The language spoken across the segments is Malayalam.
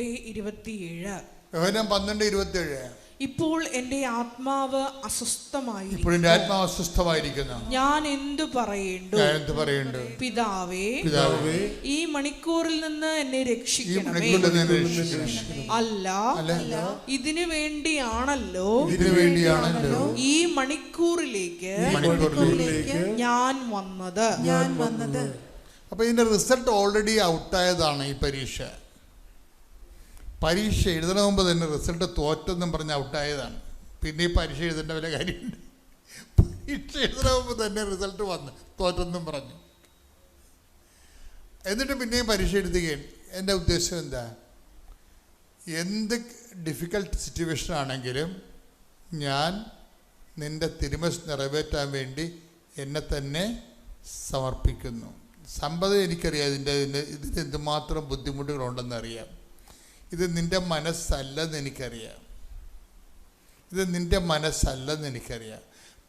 പന്ത്രണ്ട് ഇരുപത്തിയേഴ്. യോഹനം പന്ത്രണ്ട് ഇരുപത്തേഴ് ഇപ്പോൾ എന്റെ ആത്മാവ് അസ്വസ്ഥമായി ഇപ്പോൾ എന്റെ ആത്മാവ് അസ്വസ്ഥമായിരിക്കുന്നു. ഞാൻ എന്തു പറയേണ്ടു? ഞാൻ എന്തു പറയേണ്ടു? പിതാവേ പിതാവേ ഈ മണിക്കൂറിൽ നിന്ന് എന്നെ രക്ഷിക്കണമേ. അല്ല. ഇതിനു വേണ്ടിയാണല്ലോ ഇതിനു വേണ്ടിയാണല്ലോ ഈ മണിക്കൂറിലേക്ക് ഈ മണിക്കൂറിലേക്ക് ഞാൻ വന്നത്. ഞാൻ വന്നത്. അപ്പൊ ഇതിന്റെ റിസൾട്ട് ഓൾറെഡി ഔട്ടായതാണ് ഈ പരീക്ഷ. പരീക്ഷ എഴുതണ മുമ്പ് തന്നെ റിസൾട്ട് തോറ്റെന്നും പറഞ്ഞ് ഔട്ടായതാണ്. പിന്നെ ഈ പരീക്ഷ എഴുതേണ്ട വല്ല കാര്യമുണ്ട്? പരീക്ഷ എഴുതണ മുമ്പ് തന്നെ റിസൾട്ട് വന്ന് തോറ്റെന്നും പറഞ്ഞു. എന്നിട്ട് പിന്നെയും പരീക്ഷ എഴുതുകയാണ് എന്റെ ഉദ്ദേശം എന്താ? എന്ത് ഡിഫിക്കൽട്ട് സിറ്റുവേഷൻ ആണെങ്കിലും ഞാൻ നിന്റെ തിരുമസ് നിറവേറ്റാൻ വേണ്ടി എന്നെ തന്നെ സമർപ്പിക്കുന്നു. സമ്പത് എനിക്കറിയാം ഇതിന്റെ ഇതിന് ഇതിന് എന്തുമാത്രം ബുദ്ധിമുട്ടുകളുണ്ടെന്ന് അറിയാം ഇത് നിന്റെ മനസ്സല്ലെന്ന് എനിക്കറിയാം. ഇത് നിന്റെ മനസ്സല്ലെന്ന് എനിക്കറിയാം.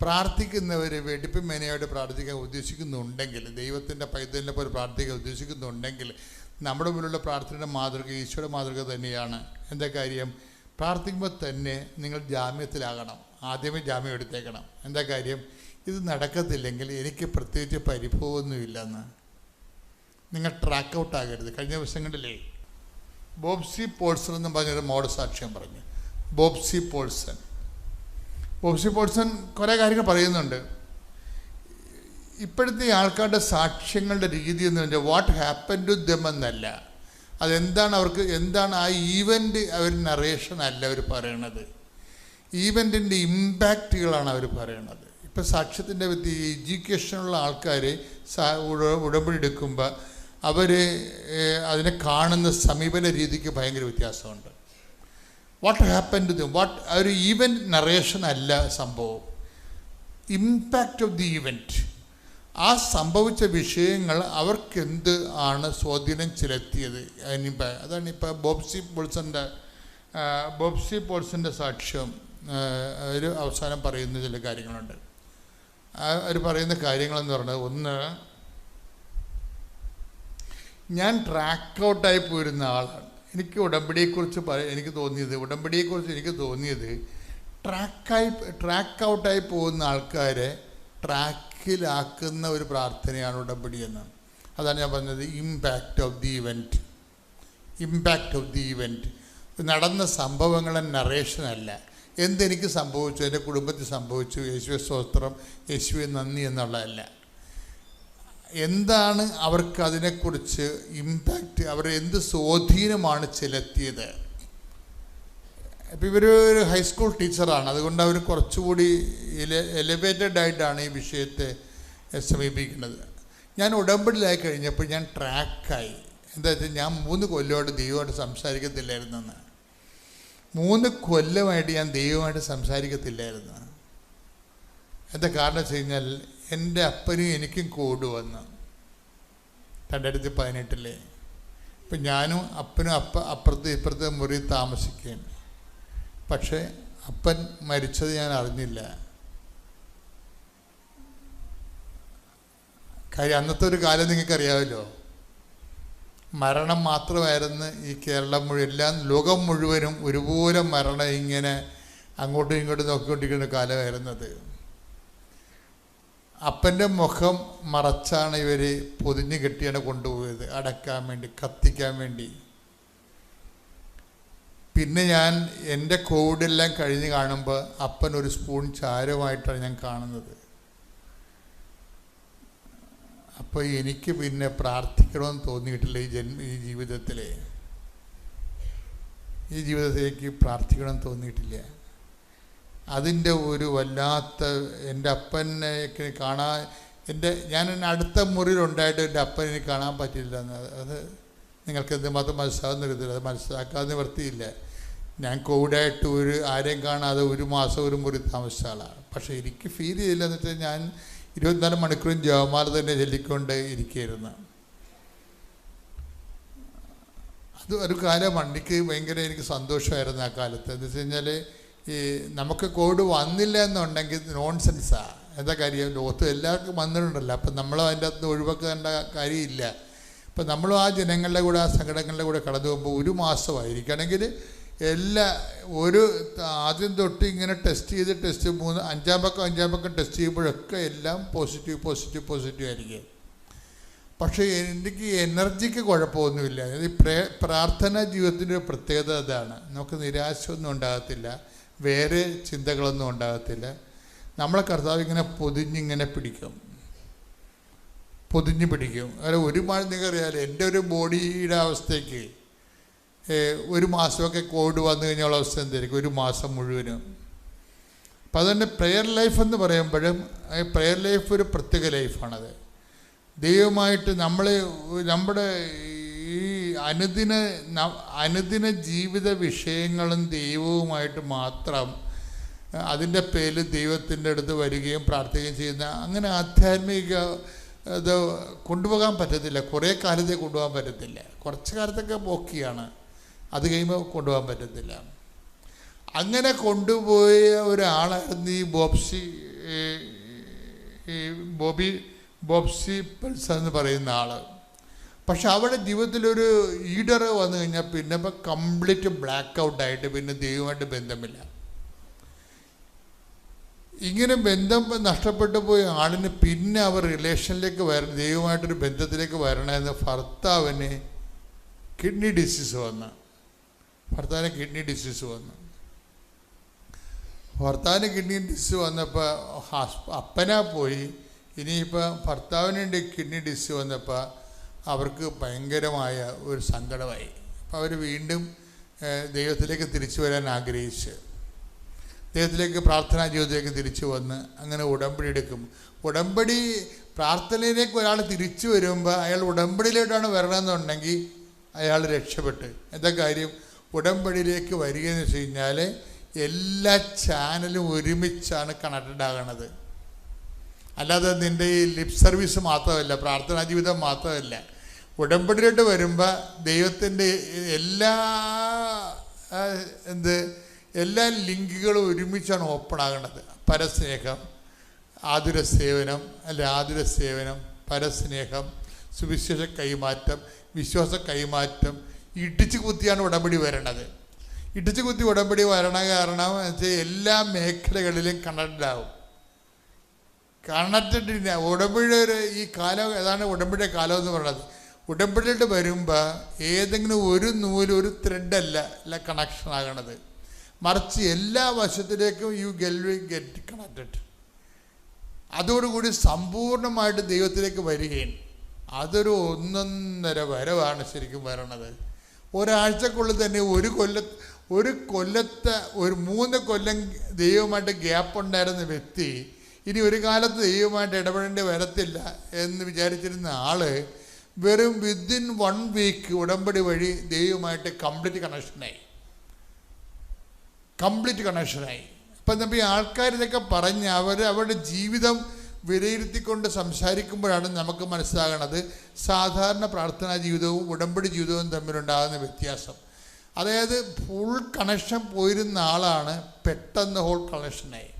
പ്രാർത്ഥിക്കുന്നവർ വെടിപ്പുമേനയോട് പ്രാർത്ഥിക്കാൻ ഉദ്ദേശിക്കുന്നുണ്ടെങ്കിൽ ദൈവത്തിന്റെ പൈതലിനെ പോലെ പ്രാർത്ഥിക്കാൻ ഉദ്ദേശിക്കുന്നുണ്ടെങ്കിൽ നമ്മുടെ മുന്നിലുള്ള പ്രാർത്ഥനയുടെ മാതൃക ഈശോയുടെ മാതൃക തന്നെയാണ്. എന്താ കാര്യം? പ്രാർത്ഥിക്കുമ്പോൾ തന്നെ നിങ്ങൾ ജാമ്യത്തിലാകണം. ആദ്യമേ ജാമ്യം എടുത്തേക്കണം. എന്താ കാര്യം? ഇത് നടക്കത്തില്ലെങ്കിൽ എനിക്ക് പ്രത്യേകിച്ച് പരിഭവമൊന്നുമില്ലെന്ന്. നിങ്ങൾ ട്രാക്ക് ഔട്ട് ആകരുത്. കഴിഞ്ഞ ദിവസങ്ങളിലേ ബോബ്സി പോൾസൺ എന്ന് പറഞ്ഞൊരു മോഡ് സാക്ഷ്യം പറഞ്ഞു. ബോബ്സി പോൾസൺ. ബോബ്സി പോൾസൺ കുറേ കാര്യങ്ങൾ പറയുന്നുണ്ട്. ഇപ്പോഴത്തെ ആൾക്കാരുടെ സാക്ഷ്യങ്ങളുടെ രീതി എന്ന് പറഞ്ഞാൽ വാട്ട് ഹാപ്പൻ ടു ദം എന്നല്ല. അതെന്താണ് അവർക്ക് എന്താണ് ആ ഈവന്റ് അവർ നറേഷൻ അല്ല അവർ പറയണത്. ഈവന്റിന്റെ ഇമ്പാക്റ്റുകളാണ് അവർ പറയണത്. ഇപ്പം സാക്ഷ്യത്തിന്റെ എഡ്യൂക്കേഷനുള്ള ആൾക്കാർ ഉടമ്പടി എടുക്കുമ്പോൾ അവർ അതിനെ കാണുന്ന സമീപന രീതിക്ക് ഭയങ്കര വ്യത്യാസമുണ്ട്. What happen to them what ഒരു ഈവന്റ് നറേഷൻ അല്ല സംഭവം. ഇമ്പാക്റ്റ് ഓഫ് ദി ഇവന്റ് ആ സംഭവിച്ച വിഷയങ്ങൾ അവർക്കെന്ത് ആണ് സ്വാധീനം ചെലുത്തിയത്? അതിനിപ്പോൾ അതാണ് ഇപ്പോൾ ബോബ്സി പോൾസന്റെ ബോബ്സി പോൾസന്റെ സാക്ഷ്യം. ഒരു അവസാനം പറയുന്ന ചില കാര്യങ്ങളുണ്ട്. അവർ പറയുന്ന കാര്യങ്ങളെന്ന് പറഞ്ഞത് ഒന്ന് ഞാൻ ട്രാക്ക് ഔട്ടായി പോയിരുന്ന ആളാണ്. എനിക്ക് ഉടമ്പടിയെക്കുറിച്ച് പറ എനിക്ക് തോന്നിയത് ഉടമ്പടിയെക്കുറിച്ച് എനിക്ക് തോന്നിയത് ട്രാക്കായി ട്രാക്ക് ഔട്ടായി പോകുന്ന ആൾക്കാരെ ട്രാക്കിലാക്കുന്ന ഒരു പ്രാർത്ഥനയാണ് ഉടമ്പടി എന്നാണ്. അതാണ് ഞാൻ പറഞ്ഞത് impact of the event impact of the event നടന്ന സംഭവങ്ങളെ നറേഷനല്ല എന്തെനിക്ക് സംഭവിച്ചു? എന്റെ കുടുംബത്തിൽ സംഭവിച്ചു. യേശുവെ സ്വസ്ത്രം യേശുവെ നന്ദി എന്നുള്ളതല്ല. എന്താണ് അവർക്ക് അതിനെക്കുറിച്ച് ഇമ്പാക്റ്റ് അവർ എന്ത് സ്വാധീനമാണ് ചെലുത്തിയത്? ഇപ്പം ഇവർ ഒരു ഹൈസ്കൂൾ ടീച്ചറാണ് അതുകൊണ്ട് അവർ കുറച്ചുകൂടി എല എലിവേറ്റഡ് ആയിട്ടാണ് ഈ വിഷയത്തെ സമീപിക്കുന്നത്. ഞാൻ ഉടമ്പടിയിലായി കഴിഞ്ഞപ്പോൾ ഞാൻ ട്രാക്കായി എന്താ വെച്ചാൽ ഞാൻ മൂന്ന് കൊല്ലമായിട്ട് ദൈവമായിട്ട് സംസാരിക്കത്തില്ലായിരുന്നെന്ന്. മൂന്ന് കൊല്ലമായിട്ട് ഞാൻ ദൈവമായിട്ട് സംസാരിക്കത്തില്ലായിരുന്നു. എന്താ കാരണം വെച്ച് കഴിഞ്ഞാൽ എന്റെ അപ്പനും എനിക്കും കോഡ് വന്ന് രണ്ടായിരത്തി പതിനെട്ടിലെ ഇപ്പം ഞാനും അപ്പനും അപ്പ അപ്പുറത്ത് ഇപ്പുറത്തെ മുറി താമസിക്കുകയാണ്. പക്ഷേ അപ്പൻ മരിച്ചത് ഞാൻ അറിഞ്ഞില്ല. കാര്യം അന്നത്തെ ഒരു കാലം നിങ്ങൾക്കറിയാമല്ലോ. മരണം മാത്രമായിരുന്നു ഈ കേരളം മുഴുവൻ എല്ലാം ലോകം മുഴുവനും ഒരുപോലെ മരണം ഇങ്ങനെ അങ്ങോട്ടും ഇങ്ങോട്ടും നോക്കിക്കൊണ്ടിരിക്കുന്ന കാലമായിരുന്നത്. അപ്പന്റെ മുഖം മറച്ചാണ് ഇവർ പൊതിഞ്ഞ് കെട്ടിയാണ് കൊണ്ടുപോയത്. അടക്കാൻ വേണ്ടി കത്തിക്കാൻ വേണ്ടി. പിന്നെ ഞാൻ എന്റെ കോവിഡെല്ലാം കഴിഞ്ഞ് കാണുമ്പോൾ അപ്പൻ ഒരു സ്പൂൺ ചാരമായിട്ടാണ് ഞാൻ കാണുന്നത്. അപ്പോൾ എനിക്ക് പിന്നെ പ്രാർത്ഥിക്കണമെന്ന് തോന്നിയിട്ടില്ല ഈ ജന്മ ഈ ജീവിതത്തിലെ. ഈ ജീവിതത്തിലേക്ക് പ്രാർത്ഥിക്കണമെന്ന് തോന്നിയിട്ടില്ല. അതിന്റെ ഒരു വല്ലാത്ത എന്റെ അപ്പനെ കാണാൻ എന്റെ ഞാൻ അടുത്ത മുറിയിലുണ്ടായിട്ട് എന്റെ അപ്പനെ കാണാൻ പറ്റില്ല എന്ന്. അത് നിങ്ങൾക്ക് എന്തുമാത്രം മനസ്സിലാകുന്ന കരുതില്ല അത് മനസ്സിലാക്കാതെ നിവർത്തിയില്ല ഞാൻ കോവിഡായിട്ട് ഒരു ആരെയും കാണാതെ ഒരു മാസം ഒരു മുറി താമസിച്ച ആളാണ്. പക്ഷേ എനിക്ക് ഫീൽ ചെയ്തില്ല എന്ന് വെച്ചാൽ ഞാൻ ഇരുപത്തിനാല് മണിക്കൂറും ജവമാല തന്നെ ചൊല്ലിക്കൊണ്ട് ഇരിക്കുകയായിരുന്നു. അത് ഒരു കാലമാണ് എനിക്ക് ഭയങ്കര എനിക്ക് സന്തോഷമായിരുന്നു ആ കാലത്ത്. എന്ന് വെച്ച് കഴിഞ്ഞാൽ ഈ നമുക്ക് കോവിഡ് വന്നില്ല എന്നുണ്ടെങ്കിൽ നോൺസെൻസാണ് എന്താ കാര്യം? ലോകത്ത് എല്ലാവർക്കും വന്നിട്ടുണ്ടല്ലോ. അപ്പം നമ്മൾ അതിന്റെ അകത്ത് ഒഴിവാക്കേണ്ട കാര്യമില്ല. അപ്പം നമ്മളും ആ ജനങ്ങളുടെ കൂടെ ആ സംഘടനകളുടെ കൂടെ കടന്നു പോകുമ്പോൾ ഒരു മാസമായിരിക്കണമെങ്കിൽ എല്ലാ ഒരു ആദ്യം തൊട്ട് ഇങ്ങനെ ടെസ്റ്റ് ചെയ്ത് ടെസ്റ്റ് മൂന്ന് അഞ്ചാം പക്കം അഞ്ചാം പക്കം ടെസ്റ്റ് ചെയ്യുമ്പോഴൊക്കെ എല്ലാം പോസിറ്റീവ് പോസിറ്റീവ് പോസിറ്റീവ് ആയിരിക്കും. പക്ഷേ എനിക്ക് എനർജിക്ക് കുഴപ്പമൊന്നുമില്ല. ഈ പ്രേ പ്രാർത്ഥനാ ജീവിതത്തിന്റെ ഒരു പ്രത്യേകത അതാണ്. നമുക്ക് നിരാശയൊന്നും ഉണ്ടാകത്തില്ല. വേറെ ചിന്തകളൊന്നും ഉണ്ടാകത്തില്ല. നമ്മളെ കർത്താവ് ഇങ്ങനെ പൊതിഞ്ഞിങ്ങനെ പിടിക്കും. പൊതിഞ്ഞ് പിടിക്കും. അല്ല ഒരു മാസം നിങ്ങൾക്കറിയാലോ എന്റെ ഒരു ബോഡിയുടെ അവസ്ഥയ്ക്ക് ഒരു മാസമൊക്കെ കോവിഡ് വന്നു കഴിഞ്ഞുള്ള അവസ്ഥ എന്തായിരിക്കും? ഒരു മാസം മുഴുവനും. അപ്പം അതുതന്നെ പ്രെയർ ലൈഫ് എന്ന് പറയുമ്പോഴും പ്രെയർ ലൈഫ് ഒരു പ്രത്യേക ലൈഫാണത് ദൈവമായിട്ട് നമ്മൾ നമ്മുടെ അനുദിന അനുദിന ജീവിത വിഷയങ്ങളും ദൈവവുമായിട്ട് മാത്രം അതിന്റെ പേരിൽ ദൈവത്തിന്റെ അടുത്ത് വരികയും പ്രാർത്ഥിക്കുകയും ചെയ്യുന്ന അങ്ങനെ ആധ്യാത്മിക ഇത് കൊണ്ടുപോകാൻ പറ്റത്തില്ല. കുറേ കാലത്തെ കൊണ്ടുപോകാൻ പറ്റത്തില്ല. കുറച്ച് കാലത്തൊക്കെ ബോക്കിയാണ് അത് കഴിയുമ്പോൾ കൊണ്ടുപോകാൻ പറ്റത്തില്ല. അങ്ങനെ കൊണ്ടുപോയ ഒരാളായിരുന്നു ഈ ബോബ്സി ഈ ബോബി ബോബ്സി പെൽസ എന്ന് പറയുന്ന ആൾ പക്ഷെ അവിടെ ജീവിതത്തിലൊരു ഈഡർ വന്നു കഴിഞ്ഞാൽ പിന്നെ ഇപ്പം കംപ്ലീറ്റ് ബ്ലാക്ക് ഔട്ടായിട്ട് പിന്നെ ദൈവമായിട്ട് ബന്ധമില്ല. ഇങ്ങനെ ബന്ധം നഷ്ടപ്പെട്ടു പോയ ആളിന് പിന്നെ അവർ റിലേഷനിലേക്ക് വര ദൈവമായിട്ടൊരു ബന്ധത്തിലേക്ക് വരണമെന്ന് ഭർത്താവിന് കിഡ്നി ഡിസീസ് വന്നു. ഭർത്താവിന് കിഡ്നി ഡിസീസ് വന്നു. ഭർത്താവിന് കിഡ്നി ഡിസീസ് വന്നപ്പോൾ അപ്പനാ പോയി. ഇനിയിപ്പോൾ ഭർത്താവിനുണ്ട് കിഡ്നി ഡിസീസ് വന്നപ്പോൾ അവർക്ക് ഭയങ്കരമായ ഒരു സങ്കടമായി. അപ്പോൾ അവർ വീണ്ടും ദൈവത്തിലേക്ക് തിരിച്ചു വരാൻ ആഗ്രഹിച്ച് ദൈവത്തിലേക്ക് പ്രാർത്ഥനാ ജീവിതത്തിലേക്ക് തിരിച്ചു വന്ന് അങ്ങനെ ഉടമ്പടി എടുക്കും. ഉടമ്പടി പ്രാർത്ഥനയിലേക്ക് ഒരാൾ തിരിച്ചു വരുമ്പോൾ അയാൾ ഉടമ്പടിയിലോട്ടാണ് വരണമെന്നുണ്ടെങ്കിൽ അയാൾ രക്ഷപ്പെട്ട്. എന്താ കാര്യം? ഉടമ്പടിയിലേക്ക് വരികയെന്ന് വെച്ച് കഴിഞ്ഞാൽ എല്ലാ ചാനലും ഒരുമിച്ചാണ് കണക്റ്റഡ് ആകണത്. അല്ലാതെ നിന്റെ ഈ ലിപ് സർവീസ് മാത്രമല്ല പ്രാർത്ഥനാ ജീവിതം മാത്രമല്ല. ഉടമ്പടിയിലോട്ട് വരുമ്പോൾ ദൈവത്തിന്റെ എല്ലാ എന്ത് എല്ലാ ലിങ്കുകളും ഒരുമിച്ചാണ് ഓപ്പൺ ആകുന്നത് പരസ്നേഹം ആതുര സേവനം അല്ലെ ആതുര സേവനം പരസ്നേഹം സുവിശേഷ കൈമാറ്റം വിശ്വാസ കൈമാറ്റം ഇടിച്ചു കുത്തിയാണ് ഉടമ്പടി വരണത്. ഇടിച്ചു കുത്തി ഉടമ്പടി വരണ കാരണം വെച്ചാൽ എല്ലാ മേഖലകളിലും കണക്റ്റഡ് കണക്റ്റഡ് ഉടമ്പടിയുടെ ഈ കാലം ഏതാണ് ഉടമ്പടിയുടെ കാലം എന്ന് പറയുന്നത്. ഉടമ്പടിയിട്ട് വരുമ്പോൾ ഏതെങ്കിലും ഒരു നൂൽ ഒരു ത്രെഡല്ല അല്ല കണക്ഷൻ ആകണത്. മറിച്ച് എല്ലാ വശത്തിലേക്കും യു ഗെൽ ഗെറ്റ് കണക്റ്റഡ് അതോടുകൂടി സമ്പൂർണമായിട്ട് ദൈവത്തിലേക്ക് വരികയും അതൊരു ഒന്നൊന്നര വരവാണ് ശരിക്കും വരണത് ഒരാഴ്ചക്കുള്ളിൽ തന്നെ ഒരു കൊല്ല ഒരു കൊല്ലത്തെ ഒരു മൂന്ന് കൊല്ലം ദൈവമായിട്ട് ഗ്യാപ്പ് ഉണ്ടായിരുന്ന വ്യക്തി ഇനി ഒരു കാലത്ത് ദൈവമായിട്ട് ഇടപെടേണ്ടി വരത്തില്ല എന്ന് വിചാരിച്ചിരുന്ന ആൾ വെറും വിത്തിൻ വൺ വീക്ക് ഉടമ്പടി വഴി ദൈവമായിട്ട് കംപ്ലീറ്റ് കണക്ഷനായി കംപ്ലീറ്റ് കണക്ഷനായി അപ്പം നമ്മൾ ഈ ആൾക്കാർ ഇതൊക്കെ പറഞ്ഞ് അവർ അവരുടെ ജീവിതം വിലയിരുത്തിക്കൊണ്ട് സംസാരിക്കുമ്പോഴാണ് നമുക്ക് മനസ്സിലാകുന്നത് സാധാരണ പ്രാർത്ഥനാ ജീവിതവും ഉടമ്പടി ജീവിതവും തമ്മിലുണ്ടാകുന്ന വ്യത്യാസം. അതായത് ഫുൾ കണക്ഷൻ പോയിരുന്ന ആളാണ് പെട്ടെന്ന് ഹോൾ കണക്ഷനായി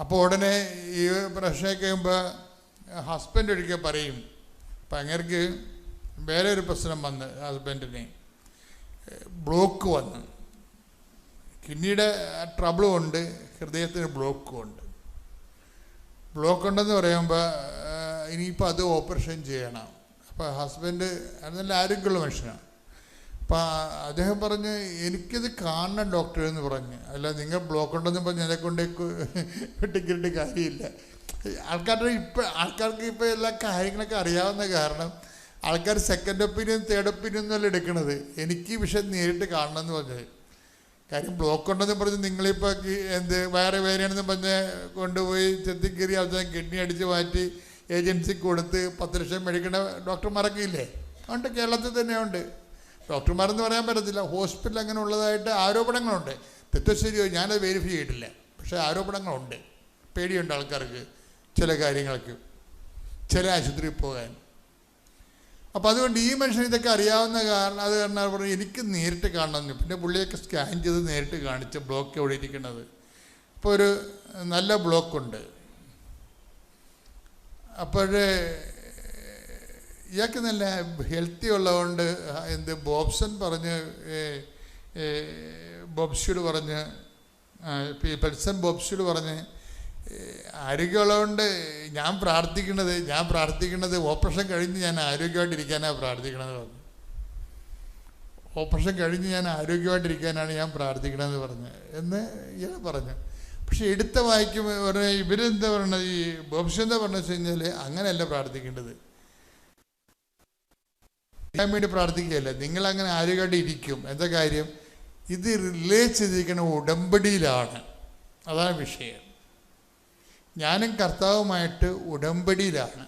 അപ്പോൾ ഉടനെ ഈ പ്രശ്നം കഴിയുമ്പോൾ ഹസ്ബൻഡ് ഒരിക്കൽ പറയും അപ്പം അങ്ങേർക്ക് വേറെ ഒരു പ്രശ്നം വന്ന് ഹസ്ബൻഡിന് ബ്ലോക്ക് വന്ന്. കിഡ്നിയുടെ ട്രബിളും ഉണ്ട് ഹൃദയത്തിന് ബ്ലോക്കും ഉണ്ട്. ബ്ലോക്ക് ഉണ്ടെന്ന് പറയുമ്പോൾ ഇനിയിപ്പോൾ അത് ഓപ്പറേഷൻ ചെയ്യണം. അപ്പോൾ ഹസ്ബൻഡ് നല്ല ആരോഗ്യമുള്ള മനുഷ്യനാണ്. അപ്പം അദ്ദേഹം പറഞ്ഞ് എനിക്കിത് കാണണം ഡോക്ടർ എന്ന് പറഞ്ഞ്. അല്ല നിങ്ങൾ ബ്ലോക്ക് ഉണ്ടെന്ന് പറഞ്ഞ് എന്നെ കൊണ്ട് വെട്ടിക്കിട്ട് കാര്യമില്ല. ആൾക്കാരുടെ ഇപ്പം ആൾക്കാർക്ക് ഇപ്പോൾ എല്ലാ കാര്യങ്ങളൊക്കെ അറിയാവുന്ന കാരണം ആൾക്കാർ സെക്കൻഡ് ഒപ്പീനിയൻ തേർഡ് ഒപ്പീനിയൻ എന്നല്ല എടുക്കണത്. എനിക്ക് ഈ വിഷയം നേരിട്ട് കാണണം എന്ന് പറഞ്ഞത് കാര്യം ബ്ലോക്ക് ഉണ്ടെന്ന് പറഞ്ഞ് നിങ്ങളിപ്പോൾ എന്ത് വേറെ വേറെയാണെന്ന് പറഞ്ഞ് കൊണ്ടുപോയി ചെത്തിക്കേറി അവസാനം കിഡ്നി അടിച്ച് മാറ്റി ഏജൻസി കൊടുത്ത് പത്ത് ലക്ഷം മേടിക്കേണ്ട ഡോക്ടർ ഇല്ലേ? ഉണ്ട് കേരളത്തിൽ തന്നെ ഉണ്ട് ഡോക്ടർമാരെന്ന് പറയാൻ പറ്റത്തില്ല. ഹോസ്പിറ്റൽ അങ്ങനെ ഉള്ളതായിട്ട് ആരോപണങ്ങളുണ്ട്. തെറ്റോ ശരിയോ ഞാനത് വെരിഫൈ ചെയ്തിട്ടില്ല. പക്ഷേ ആരോപണങ്ങളുണ്ട്. പേടിയുണ്ട് ആൾക്കാർക്ക് ചില കാര്യങ്ങൾക്ക്. ചില ആശുപത്രിയിൽ പോകാൻ. അപ്പോൾ അതുകൊണ്ട് ഈ മനുഷ്യൻ ഇതൊക്കെ അറിയാവുന്ന കാരണം അത് കാരണം പറഞ്ഞു എനിക്ക് നേരിട്ട് കാണണമെന്ന്. പിന്നെ പുള്ളിയൊക്കെ സ്കാൻ ചെയ്ത് നേരിട്ട് കാണിച്ച ബ്ലോക്ക് എവിടെ ഇരിക്കുന്നത്. അപ്പോൾ ഒരു നല്ല ബ്ലോക്കുണ്ട് അപ്പോഴേ ഇയാൾക്ക് നല്ല ഹെൽത്തി ഉള്ളതുകൊണ്ട് എന്ത് ബോബ്സൺ പറഞ്ഞ് ബോബ്സിയോട് പറഞ്ഞ് പെൽസൺ ബോബ്സിയോട് പറഞ്ഞ് ആരോഗ്യമുള്ളതുകൊണ്ട് ഞാൻ പ്രാർത്ഥിക്കുന്നത് ഞാൻ പ്രാർത്ഥിക്കുന്നത് ഓപ്പറേഷൻ കഴിഞ്ഞ് ഞാൻ ആരോഗ്യമായിട്ടിരിക്കാനാണ് പ്രാർത്ഥിക്കണമെന്ന് പറഞ്ഞു. ഓപ്പറേഷൻ കഴിഞ്ഞ് ഞാൻ ആരോഗ്യമായിട്ടിരിക്കാനാണ് ഞാൻ പ്രാർത്ഥിക്കണമെന്ന് പറഞ്ഞു. എന്ന് ഇയാൾ പറഞ്ഞു. പക്ഷേ എടുത്ത പറഞ്ഞാൽ ഇവരെന്താ പറയണത്? ഈ ബോബ്സ് എന്താ പറഞ്ഞു വെച്ച് കഴിഞ്ഞാൽ അങ്ങനെയല്ല പ്രാർത്ഥിക്കേണ്ടത്. ചെയ്യാൻ വേണ്ടി പ്രാർത്ഥിക്കുകയല്ല? നിങ്ങൾ അങ്ങനെ ആരോഗ്യമായിട്ട് ഇരിക്കും? എന്താ കാര്യം? ഇത് റിലേ ചെയ്തിരിക്കുന്ന ഉടമ്പടിയിലാണ്. അതാണ് വിഷയം. ഞാനും കർത്താവുമായിട്ട് ഉടമ്പടിയിലാണ്.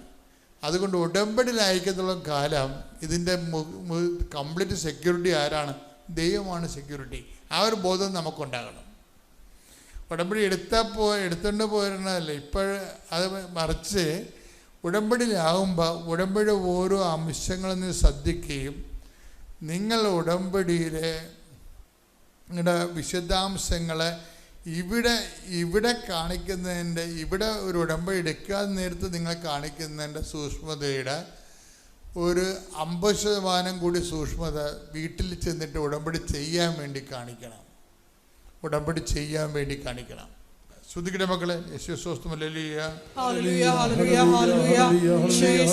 അതുകൊണ്ട് ഉടമ്പടിയിലായിരിക്കത്തുള്ള കാലം ഇതിന്റെ കംപ്ലീറ്റ് സെക്യൂരിറ്റി ആരാണ്? ദൈവമാണ് സെക്യൂരിറ്റി ആ ഒരു ബോധം നമുക്കുണ്ടാകണം. ഉടമ്പടി എടുത്താൽ പോ എടുത്തുകൊണ്ട് പോരുന്നതല്ല. ഇപ്പോൾ അത് മറിച്ച് ഉടമ്പടിയിലാകുമ്പോൾ ഉടമ്പടി ഓരോ അംശങ്ങളിൽ നിന്ന് ശ്രദ്ധിക്കുകയും നിങ്ങൾ ഉടമ്പടിയിലെ നിങ്ങളുടെ വിശദാംശങ്ങളെ ഇവിടെ ഇവിടെ കാണിക്കുന്നതിന്റെ ഇവിടെ ഒരു ഉടമ്പടി എടുക്കാതെ നേരത്ത് നിങ്ങൾ കാണിക്കുന്നതിന്റെ സൂക്ഷ്മതയുടെ ഒരു അമ്പത് ശതമാനം കൂടി സൂക്ഷ്മത വീട്ടിൽ ചെന്നിട്ട് ഉടമ്പടി ചെയ്യാൻ വേണ്ടി കാണിക്കണം. ഉടമ്പടി ചെയ്യാൻ വേണ്ടി കാണിക്കണം. ശ്രുതിക്കട്ടെ മക്കളെ. ഈശോയെ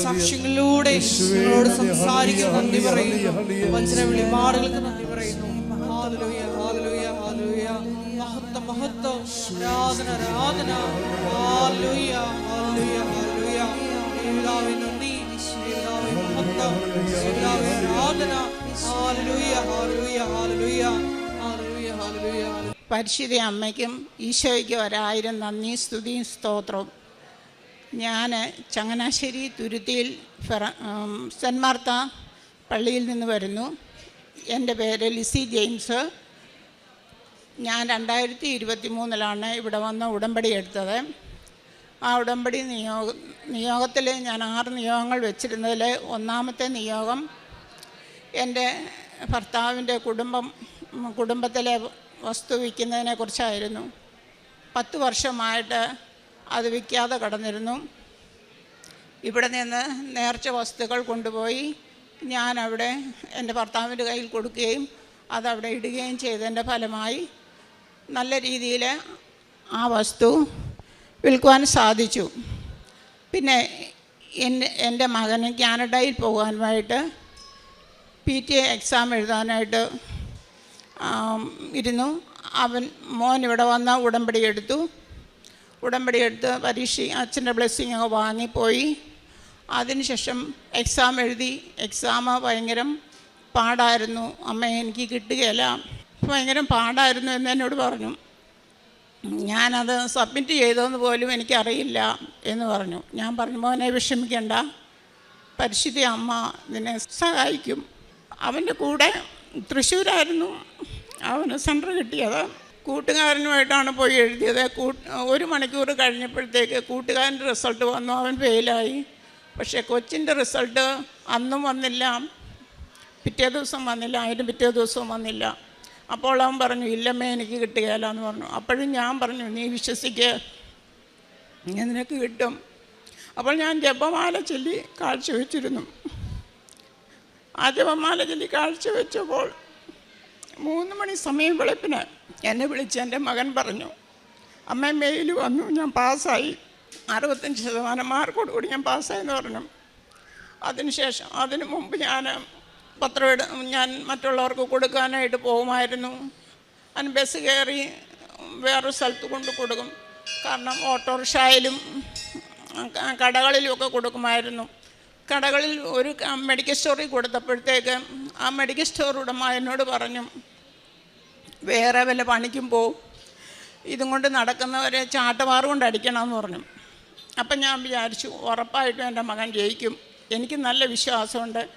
സാക്ഷ്യങ്ങളിലൂടെ നിങ്ങളോട് സംസാരിക്കാൻ നന്ദി പറയുന്നു. വഞ്ചന വെളിപാടുകൾക്ക് നന്ദി പറയുന്നു. ഹല്ലേലൂയ, ഹല്ലേലൂയ, ഹല്ലേലൂയ. മഹത്വ മഹത്വ. ആരാധന ആരാധന. ഹല്ലേലൂയ, ഹല്ലേലൂയ, ഹല്ലേലൂയ. യേശുവേ നന്ദി. യേശുവേ മഹത്വം. ആരാധന. ഹല്ലേലൂയ, ഹല്ലേലൂയ. ഹല്ലേലൂയ, ഹല്ലേലൂയ, ഹല്ലേലൂയ. പരിശുദ്ധ അമ്മയ്ക്കും ഈശോയ്ക്കും ഒരായിരം നന്ദി സ്തുതിയും സ്തോത്രവും. ഞാൻ ചങ്ങനാശ്ശേരി തുരുത്തിയിൽ ഫെറ സെന്റ് സെന്റ് മാർത്ത പള്ളിയിൽ നിന്ന് വരുന്നു. എന്റെ പേര് ലിസി ജെയിംസ്. ഞാൻ രണ്ടായിരത്തി ഇരുപത്തി മൂന്നിലാണ് ഇവിടെ വന്ന് ഉടമ്പടി എടുത്തത്. ആ ഉടമ്പടി നിയോഗ നിയോഗത്തിൽ ഞാൻ ആറ് നിയോഗങ്ങൾ വെച്ചിരുന്നതിൽ ഒന്നാമത്തെ നിയോഗം എന്റെ ഭർത്താവിന്റെ കുടുംബം കുടുംബത്തിലെ വസ്തു വിൽക്കുന്നതിനെ കുറിച്ചായിരുന്നു പത്ത് വർഷമായിട്ട് അത് വിൽക്കാതെ കടന്നിരുന്നു. ഇവിടെ നിന്ന് നേർച്ച വസ്തുക്കൾ കൊണ്ടുപോയി ഞാൻ അവിടെ എന്റെ ഭർത്താവിന്റെ കയ്യിൽ കൊടുക്കുകയും അതവിടെ ഇടുകയും ചെയ്തതിന്റെ ഫലമായി നല്ല രീതിയിൽ ആ വസ്തു വിൽക്കുവാൻ സാധിച്ചു. പിന്നെ എന്റെ എന്റെ മകന് കാനഡയിൽ പോകാനുമായിട്ട് പി ടി എ എക്സാം എഴുതാനായിട്ട് ഇരുന്നു. അവൻ മോൻ ഇവിടെ വന്ന ഉടമ്പടി എടുത്തു. ഉടമ്പടി എടുത്ത് പരീക്ഷ അച്ഛന്റെ ബ്ലെസ്സിങ് ഒക്കെ വാങ്ങിപ്പോയി. അതിനുശേഷം എക്സാം എഴുതി. എക്സാം ഭയങ്കരം പാടായിരുന്നു. അമ്മ എനിക്ക് കിട്ടുകയില്ല. ഭയങ്കര പാടായിരുന്നു എന്ന് എന്നോട് പറഞ്ഞു. ഞാനത് സബ്മിറ്റ് ചെയ്തതെന്ന് പോലും എനിക്കറിയില്ല എന്ന് പറഞ്ഞു. ഞാൻ പറഞ്ഞു മോനെ വിഷമിക്കേണ്ട. പരിശുദ്ധ അമ്മ നിന്നെ സഹായിക്കും. അവന്റെ കൂടെ തൃശ്ശൂരായിരുന്നു. അവന് സെന്റർ കിട്ടിയത്. കൂട്ടുകാരനുമായിട്ടാണ് പോയി എഴുതിയത്. ഒരു മണിക്കൂർ കഴിഞ്ഞപ്പോഴത്തേക്ക് കൂട്ടുകാരന്റെ റിസൾട്ട് വന്നു. അവൻ ഫെയിലായി. പക്ഷേ കൊച്ചിന്റെ റിസൾട്ട് അന്നും വന്നില്ല. പിറ്റേ ദിവസം വന്നില്ല. അതിന് പിറ്റേ ദിവസവും വന്നില്ല. അപ്പോൾ അവൻ പറഞ്ഞു ഇല്ലമ്മേ എനിക്ക് കിട്ടുകയില്ല എന്ന് പറഞ്ഞു. അപ്പോഴും ഞാൻ പറഞ്ഞു നീ വിശ്വസിക്ക്. നിനക്ക് കിട്ടും. അപ്പോൾ ഞാൻ ജപമാല ചൊല്ലി കാഴ്ചവെച്ചിരുന്നു ആ ജപമാല ചൊല്ലി കാഴ്ചവെച്ചപ്പോൾ മൂന്ന് മണി സമയം വെളുപ്പിന് എന്നെ വിളിച്ച് എന്റെ മകൻ പറഞ്ഞു അമ്മ മെയിൽ വന്നു ഞാൻ പാസ്സായി. അറുപത്തഞ്ച് ശതമാനം മാർക്കോട് കൂടി ഞാൻ പാസ്സായെന്ന് പറഞ്ഞു. അതിനുശേഷം അതിന് മുമ്പ് ഞാൻ പത്രം ഇട ഞാൻ മറ്റുള്ളവർക്ക് കൊടുക്കാനായിട്ട് പോകുമായിരുന്നു. അതിന് ബസ് കയറി വേറൊരു സ്ഥലത്ത് കൊണ്ട് കൊടുക്കും. കാരണം ഓട്ടോറിക്ഷയിലും കടകളിലുമൊക്കെ കൊടുക്കുമായിരുന്നു. കടകളിൽ ഒരു മെഡിക്കൽ സ്റ്റോറിൽ കൊടുത്തപ്പോഴത്തേക്ക് ആ മെഡിക്കൽ സ്റ്റോർ ഉടമ എന്നോട് പറഞ്ഞു വേറെ വല്ല പണിക്കും പോവും. ഇതും കൊണ്ട് നടക്കുന്നവരെ ചാട്ടവാറ് കൊണ്ട് അടിക്കണമെന്ന് പറഞ്ഞു. അപ്പം ഞാൻ വിചാരിച്ചു ഉറപ്പായിട്ടും എന്റെ മകൻ ജയിക്കും. എനിക്ക് നല്ല വിശ്വാസമുണ്ട്.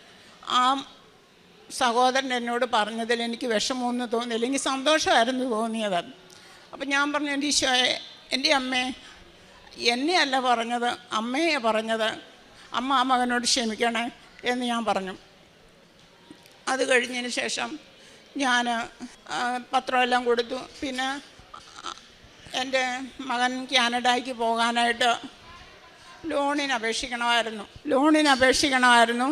ആ സഹോദരൻ എന്നോട് പറഞ്ഞതിൽ എനിക്ക് വിഷമമൊന്നും തോന്നിയില്ല. എനിക്ക് സന്തോഷമായിരുന്നു തോന്നിയത്. അപ്പം ഞാൻ പറഞ്ഞു എന്റെ ഈശോയെ എന്റെ അമ്മേ എന്നെയല്ല പറഞ്ഞത് അമ്മയെ പറഞ്ഞത്. അമ്മ ആ മകനോട് ക്ഷമിക്കണേ എന്ന് ഞാൻ പറഞ്ഞു. അത് കഴിഞ്ഞതിന് ശേഷം ഞാൻ പത്രമെല്ലാം കൊടുത്തു. പിന്നെ എന്റെ മകൻ കാനഡയ്ക്ക് പോകാനായിട്ട് ലോണിന് അപേക്ഷിക്കണമായിരുന്നു. ലോണിന് അപേക്ഷിക്കണമായിരുന്നു.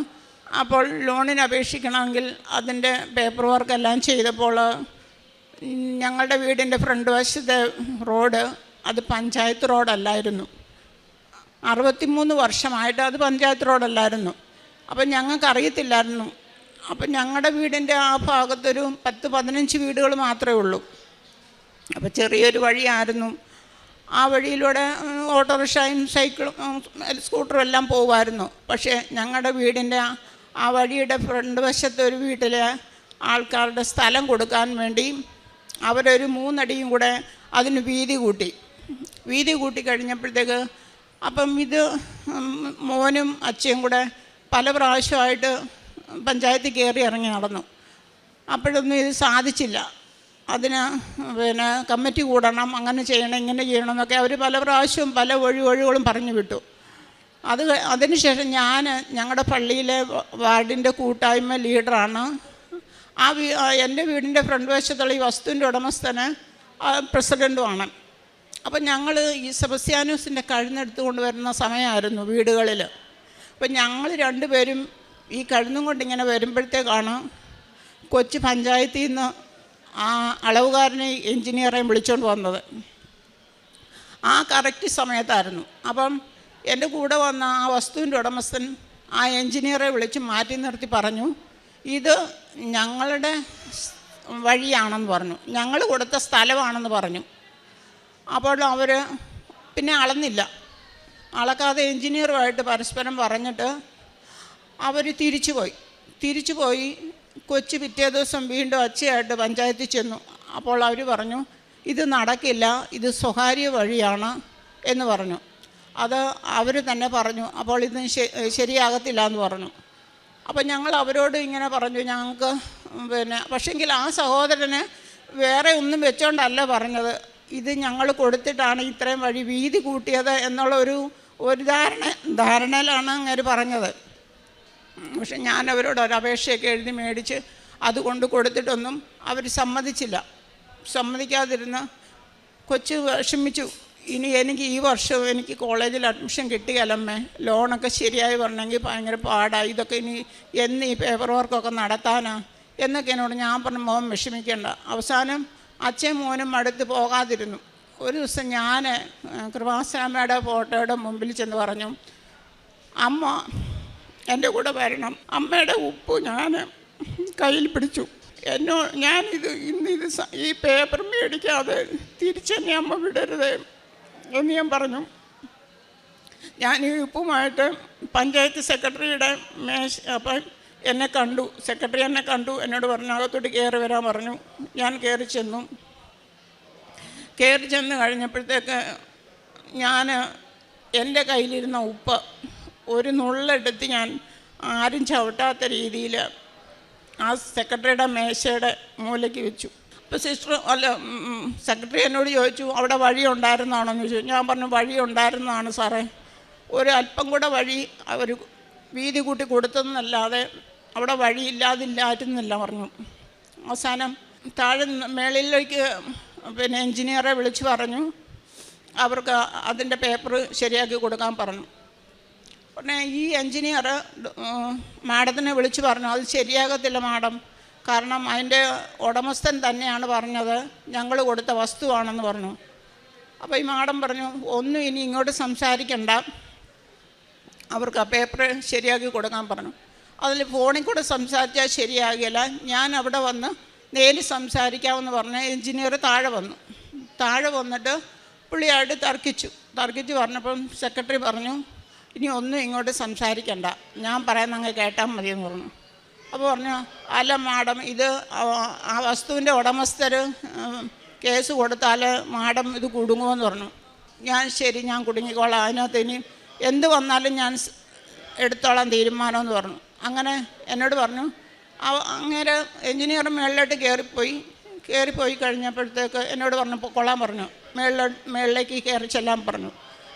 അപ്പോൾ ലോണിന് അപേക്ഷിക്കണമെങ്കിൽ അതിന്റെ പേപ്പർ വർക്കെല്ലാം ചെയ്തപ്പോൾ ഞങ്ങളുടെ വീടിന്റെ ഫ്രണ്ട് വശത്തെ റോഡ് അത് പഞ്ചായത്ത് റോഡല്ലായിരുന്നു. അറുപത്തിമൂന്ന് വർഷമായിട്ട് അത് പഞ്ചായത്ത് റോഡല്ലായിരുന്നു അപ്പം ഞങ്ങൾക്ക് അറിയത്തില്ലായിരുന്നു അപ്പം ഞങ്ങളുടെ വീടിന്റെ ആ ഭാഗത്തൊരു പത്ത് പതിനഞ്ച് വീടുകൾ മാത്രമേ ഉള്ളൂ. അപ്പോൾ ചെറിയൊരു വഴിയായിരുന്നു. ആ വഴിയിലൂടെ ഓട്ടോറിക്ഷയും സൈക്കിളും സ്കൂട്ടറും എല്ലാം പോകുമായിരുന്നു പക്ഷേ ഞങ്ങളുടെ വീടിന്റെ ആ വഴിയുടെ ഫ്രണ്ട് വശത്തെ ഒരു വീട്ടിലെ ആൾക്കാരുടെ സ്ഥലം കൊടുക്കാൻ വേണ്ടി അവരൊരു മൂന്നടിയും കൂടെ അതിന് വീതി കൂട്ടി. വീതി കൂട്ടി കഴിഞ്ഞപ്പോഴത്തേക്ക് അപ്പം ഇത് മോനും അച്ഛയും കൂടെ പല പ്രാവശ്യമായിട്ട് പഞ്ചായത്തിൽ കയറി ഇറങ്ങി നടന്നു. അപ്പോഴൊന്നും ഇത് സാധിച്ചില്ല. അതിന് പിന്നെ കമ്മിറ്റി കൂടണം അങ്ങനെ ചെയ്യണം ഇങ്ങനെ ചെയ്യണം എന്നൊക്കെ അവർ പല പ്രാവശ്യവും പല വഴി വഴികളും പറഞ്ഞു വിട്ടു. അത് അതിനുശേഷം ഞാൻ ഞങ്ങളുടെ പള്ളിയിലെ വാർഡിന്റെ കൂട്ടായ്മ ലീഡറാണ്. ആ വീ എന്റെ വീടിന്റെ ഫ്രണ്ട് വശത്തുള്ള ഈ വസ്തുവിന്റെ ഉടമസ്ഥന് പ്രസിഡന്റുമാണ് അപ്പം ഞങ്ങൾ ഈ സെബസ്ത്യാനൂസിന്റെ കഴുന്നെടുത്ത് കൊണ്ടുവരുന്ന സമയമായിരുന്നു വീടുകളിൽ അപ്പം ഞങ്ങൾ രണ്ടുപേരും ഈ കഴുന്നും കൊണ്ടിങ്ങനെ വരുമ്പോഴത്തേക്കാണ് കൊച്ചി പഞ്ചായത്തിൽ നിന്ന് ആ അളവുകാരനെ എഞ്ചിനീയറെയും വിളിച്ചുകൊണ്ട് വന്നത്. ആ കറക്റ്റ് സമയത്തായിരുന്നു. അപ്പം എന്റെ കൂടെ വന്ന ആ വസ്തുവിന്റെ ഉടമസ്ഥൻ ആ എഞ്ചിനീയറെ വിളിച്ച് മാറ്റി നിർത്തി പറഞ്ഞു ഇത് ഞങ്ങളുടെ വഴിയാണെന്ന് പറഞ്ഞു. ഞങ്ങൾ കൊടുത്ത സ്ഥലമാണെന്ന് പറഞ്ഞു. അപ്പോൾ അവർ പിന്നെ അളന്നില്ല. അളക്കാതെ എഞ്ചിനീയറുമായിട്ട് പരസ്പരം പറഞ്ഞിട്ട് അവർ തിരിച്ചു പോയി. തിരിച്ചു പോയി. കൊച്ചു പിറ്റേ ദിവസം വീണ്ടും അച്ഛയായിട്ട് പഞ്ചായത്തിൽ ചെന്നു. അപ്പോൾ അവർ പറഞ്ഞു ഇത് നടക്കില്ല. ഇത് സ്വകാര്യ വഴിയാണ് എന്ന് പറഞ്ഞു. അത് അവർ തന്നെ പറഞ്ഞു. അപ്പോൾ ഇത് ശരിയാകത്തില്ല എന്ന് പറഞ്ഞു. അപ്പോൾ ഞങ്ങൾ അവരോട് ഇങ്ങനെ പറഞ്ഞു ഞങ്ങൾക്ക് പിന്നെ പക്ഷെങ്കിൽ ആ സഹോദരന് വേറെ ഒന്നും വെച്ചോണ്ടല്ല പറഞ്ഞത്. ഇത് ഞങ്ങൾ കൊടുത്തിട്ടാണ് ഇത്രയും വഴി വീതി കൂട്ടിയത് എന്നുള്ള ഒരു ഒരു ധാരണ ധാരണയിലാണ് അങ്ങനെ പറഞ്ഞത്. പക്ഷെ ഞാൻ അവരോട് ഒരു അപേക്ഷയൊക്കെ എഴുതി മേടിച്ച് അതുകൊണ്ട് കൊടുത്തിട്ടൊന്നും അവർ സമ്മതിച്ചില്ല. സമ്മതിക്കാതിരുന്ന് കൊച്ചു വിഷമിച്ചു. ഇനി എനിക്ക് ഈ വർഷം എനിക്ക് കോളേജിൽ അഡ്മിഷൻ കിട്ടിയല്ലമ്മേ ലോണൊക്കെ ശരിയായി പറഞ്ഞെങ്കിൽ ഭയങ്കര പാടാണ് ഇതൊക്കെ ഇനി എന്ന് ഈ പേപ്പർ വർക്കൊക്കെ നടത്താനാണ് എന്നൊക്കെ എന്നോട് ഞാൻ പറഞ്ഞു മോൻ വിഷമിക്കേണ്ട. അവസാനം അച്ഛൻ മോനും അടുത്ത് പോകാതിരുന്നു. ഒരു ദിവസം ഞാൻ കൃപാശ്രാമയുടെ ഫോട്ടോയുടെ മുമ്പിൽ ചെന്ന് പറഞ്ഞു അമ്മ എന്റെ കൂടെ വരണം. അമ്മയുടെ ഉപ്പ് ഞാൻ കയ്യിൽ പിടിച്ചു. എന്നോ ഞാനിത് ഇന്നിത് ഈ പേപ്പർ മേടിക്കാതെ തിരിച്ചെന്നെ അമ്മ വിടരുത്. എന്ന് ഞാൻ പറഞ്ഞു. ഞാൻ ഈ ഉപ്പുമായിട്ട് പഞ്ചായത്ത് സെക്രട്ടറിയുടെ മേശ അപ്പം എന്നെ കണ്ടു. സെക്രട്ടറി എന്നെ കണ്ടു. എന്നോട് പറഞ്ഞു അകത്തോട്ട് കയറി വരാൻ പറഞ്ഞു. ഞാൻ കയറി ചെന്നു. കയറി ചെന്ന് കഴിഞ്ഞപ്പോഴത്തേക്ക് ഞാൻ എന്റെ കയ്യിലിരുന്ന ഉപ്പ് ഒരു നുള്ളെടുത്ത് ഞാൻ ആരും ചവിട്ടാത്ത രീതിയിൽ ആ സെക്രട്ടറിയുടെ മേശയുടെ മൂലയ്ക്ക് വെച്ചു. അപ്പോൾ സിസ്റ്റർ അല്ല സെക്രട്ടറി എന്നോട് ചോദിച്ചു അവിടെ വഴി ഉണ്ടായിരുന്നാണോ എന്ന് ചോദിച്ചു. ഞാൻ പറഞ്ഞു വഴി ഉണ്ടായിരുന്നതാണ് സാറേ. ഒരു അല്പം കൂടെ വഴി അവർ വീതി കൂട്ടി കൊടുത്തെന്നല്ലാതെ അവിടെ വഴിയില്ലാതില്ലായിരുന്നില്ല പറഞ്ഞു. അവസാനം താഴെ മേളിലേക്ക് പിന്നെ എഞ്ചിനീയറെ വിളിച്ചു പറഞ്ഞു. അവർക്ക് അതിന്റെ പേപ്പർ ശരിയാക്കി കൊടുക്കാൻ പറഞ്ഞു. പിന്നെ ഈ എൻജിനീയർ മാഡത്തിനെ വിളിച്ചു പറഞ്ഞു അത് ശരിയാകത്തില്ല മാഡം. കാരണം അതിന്റെ ഉടമസ്ഥൻ തന്നെയാണ് പറഞ്ഞത്. ഞങ്ങൾ കൊടുത്ത വസ്തുവാണെന്ന് പറഞ്ഞു. അപ്പോൾ ഈ മാഡം പറഞ്ഞു ഒന്നും ഇനി ഇങ്ങോട്ട് സംസാരിക്കണ്ട. അവർക്ക് ആ പേപ്പർ ശരിയാക്കി കൊടുക്കാൻ പറഞ്ഞു. അതിൽ ഫോണിൽ കൂടെ സംസാരിച്ചാൽ ശരിയാകില്ല. ഞാൻ അവിടെ വന്ന് നേരിൽ സംസാരിക്കാമെന്ന് പറഞ്ഞ് എഞ്ചിനീയർ താഴെ വന്നു. താഴെ വന്നിട്ട് പുള്ളിയായിട്ട് തർക്കിച്ചു. തർക്കിച്ച് പറഞ്ഞപ്പം സെക്രട്ടറി പറഞ്ഞു ഇനി ഒന്നും ഇങ്ങോട്ട് സംസാരിക്കണ്ട. ഞാൻ പറയുന്ന അങ്ങ് കേട്ടാൽ എന്ന് പറഞ്ഞു. അപ്പോൾ പറഞ്ഞു അല്ല മാഡം ഇത് ആ- വസ്തുവിന്റെ ഉടമസ്ഥർ കേസ് കൊടുത്താൽ മാഡം ഇത് കുടുങ്ങുമെന്ന് പറഞ്ഞു. ഞാൻ ശരി ഞാൻ കുടുങ്ങിക്കോളാം. അതിനകത്ത് ഇനി എന്ത് വന്നാലും ഞാൻ എടുത്തോളാം തീരുമാനമെന്ന് പറഞ്ഞു. അങ്ങനെ എന്നോട് പറഞ്ഞു അങ്ങനെ എഞ്ചിനീയർ മേളിലോട്ട് കയറിപ്പോയി. കയറിപ്പോയി കഴിഞ്ഞപ്പോഴത്തേക്ക് എന്നോട് പറഞ്ഞു കൊള്ളാൻ പറഞ്ഞു. മേളിലോ മേളിലേക്ക് കയറി ചെല്ലാൻ പറഞ്ഞു.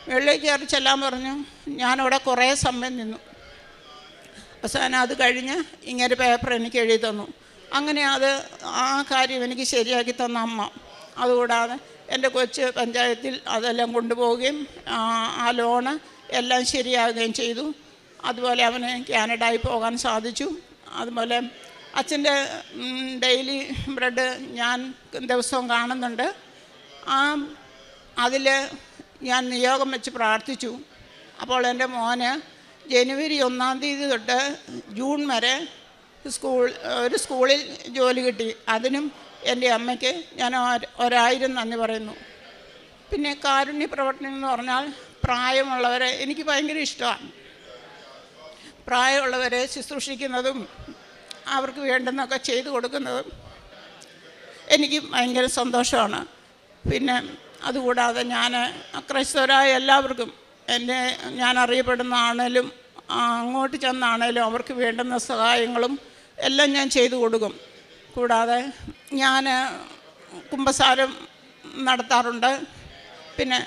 മേളിലേക്ക് കയറി ചെല്ലാൻ പറഞ്ഞു ഞാനവിടെ കുറേ സമയം നിന്നു. അവസാനം അത് കഴിഞ്ഞ് ഇങ്ങനെ പേപ്പർ എനിക്ക് എഴുതി തന്നു. അങ്ങനെ അത് ആ കാര്യം എനിക്ക് ശരിയാക്കി തന്ന അമ്മ. അതുകൂടാതെ എന്റെ കൊച്ച് പഞ്ചായത്തിൽ അതെല്ലാം കൊണ്ടുപോവുകയും ആ, ലോണ് എല്ലാം ശരിയാകുകയും ചെയ്തു. അതുപോലെ അവന് കാനഡയിൽ പോകാൻ സാധിച്ചു. അതുപോലെ അച്ഛന്റെ ഡെയിലി ബ്രെഡ് ഞാൻ ദിവസവും കാണുന്നുണ്ട്. ആ അതിൽ ഞാൻ നിയോഗം വെച്ച് പ്രാർത്ഥിച്ചു. അപ്പോൾ എന്റെ മോന് ജനുവരി ഒന്നാം തീയതി തൊട്ട് ജൂൺ വരെ സ്കൂൾ ഒരു സ്കൂളിൽ ജോലി കിട്ടി. അതിനും എന്റെ അമ്മയ്ക്ക് ഞാൻ ഒരായിരം നന്ദി പറയുന്നു. പിന്നെ കാരുണ്യ പ്രവർത്തനം എന്ന് പറഞ്ഞാൽ പ്രായമുള്ളവരെ എനിക്ക് ഭയങ്കര ഇഷ്ടമാണ്. പ്രായമുള്ളവരെ ശുശ്രൂഷിക്കുന്നതും അവർക്ക് വേണ്ടുന്നൊക്കെ ചെയ്തു കൊടുക്കുന്നതും എനിക്ക് ഭയങ്കര സന്തോഷമാണ്. പിന്നെ അതുകൂടാതെ ഞാൻ ക്രൈസ്തവരായ എല്ലാവർക്കും എന്നെ ഞാൻ അറിയപ്പെടുന്ന ആണേലും അങ്ങോട്ട് ചെന്നാണേലും അവർക്ക് വേണ്ടുന്ന സഹായങ്ങളും എല്ലാം ഞാൻ ചെയ്തു കൊടുക്കും. കൂടാതെ ഞാൻ കുമ്പസാരം നടത്താറുണ്ട്. പിന്നെ